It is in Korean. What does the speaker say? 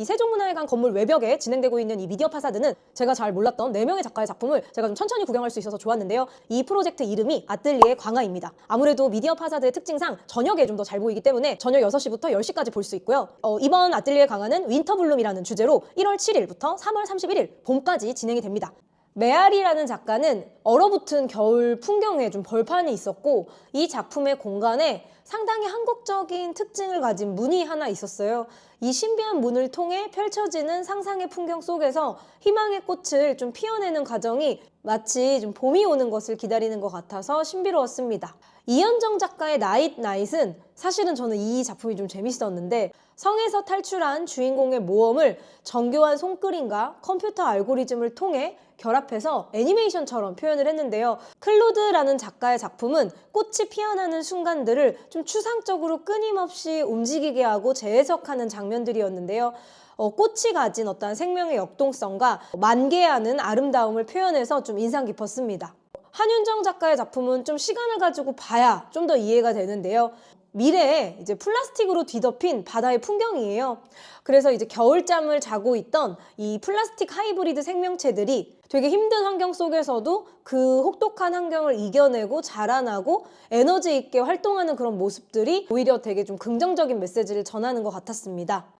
이 세종문화회관 건물 외벽에 진행되고 있는 이 미디어 파사드는 제가 잘 몰랐던 네명의 작가의 작품을 제가 좀 천천히 구경할 수 있어서 좋았는데요. 이 프로젝트 이름이 아뜰리에 광화입니다. 아무래도 미디어 파사드의 특징상 저녁에 좀 더 잘 보이기 때문에 저녁 6시부터 10시까지 볼 수 있고요. 어, 이번 아뜰리에 광화는 윈터블룸이라는 주제로 1월 7일부터 3월 31일 봄까지 진행이 됩니다. 메아리라는 작가는 얼어붙은 겨울 풍경에 좀 벌판이 있었고 이 작품의 공간에 상당히 한국적인 특징을 가진 문이 하나 있었어요. 이 신비한 문을 통해 펼쳐지는 상상의 풍경 속에서 희망의 꽃을 좀 피워내는 과정이 마치 좀 봄이 오는 것을 기다리는 것 같아서 신비로웠습니다. 이현정 작가의 나잇 나잇은 사실은 저는 이 작품이 좀 재밌었는데 성에서 탈출한 주인공의 모험을 정교한 손그림과 컴퓨터 알고리즘을 통해 결합해서 애니메이션처럼 표현 을 했는데요. 클로드라는 작가의 작품은 꽃이 피어나는 순간들을 좀 추상적으로 끊임없이 움직이게 하고 재해석하는 장면들이었는데요. 어, 꽃이 가진 어떤 생명의 역동성과 만개하는 아름다움을 표현해서 좀 인상 깊었습니다. 한윤정 작가의 작품은 좀 시간을 가지고 봐야 좀 더 이해가 되는데요. 미래에 이제 플라스틱으로 뒤덮인 바다의 풍경이에요. 그래서 이제 겨울잠을 자고 있던 이 플라스틱 하이브리드 생명체들이 되게 힘든 환경 속에서도 그 혹독한 환경을 이겨내고 자라나고 에너지 있게 활동하는 그런 모습들이 오히려 되게 좀 긍정적인 메시지를 전하는 것 같았습니다.